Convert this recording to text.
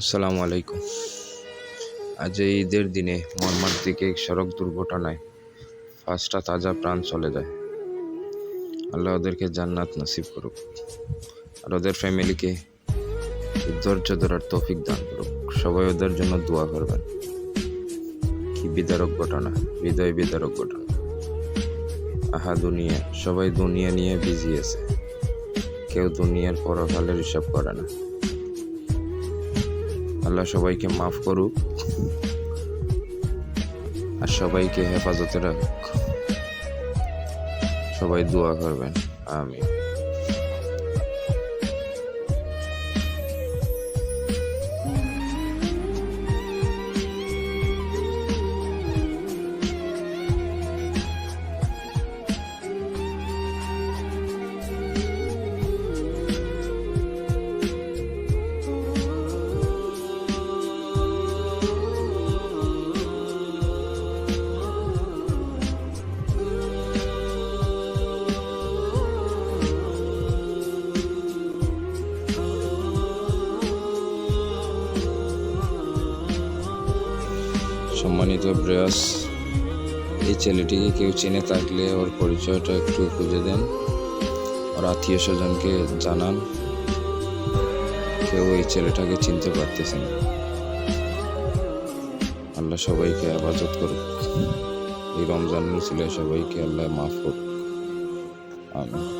আসসালামু আলাইকুম। আজ এই ঈদের দিনে মর্মান্তিক এক সড়ক দুর্ঘটনায় পাঁচটা তাজা প্রাণ চলে যায়। আল্লাহ ওদেরকে জান্নাত নসিব করুক আর ওদের ফ্যামিলিকে ধৈর্য ধরার তৌফিক দান করুক। সবাই ওদের জন্য দোয়া করবেন। কি বিদারক ঘটনা, হৃদয় বিদারক ঘটনা। আহা, দুনিয়া, সবাই দুনিয়া নিয়ে বিজি আছে। কেউ দুনিয়ার পরকালের হিসাব করে না। আল্লাহ সবাইকে মাফ করুক আর সবাইকে হেফাজতে রাখুক। সবাই দোয়া করবেন। আমি সম্মানিত প্রয়াস, এই ছেলেটিকে কেউ চিনে থাকলে ওর পরিচয়টা একটু খুঁজে দেন। ওর আত্মীয় স্বজনকে জানান। কেউ এই ছেলেটাকে চিনতে পারতেছে না। আল্লাহ সবাইকে আবাদত করুক। এই রমজান ছিল সবাইকে আল্লাহ মাফ করুক। আমি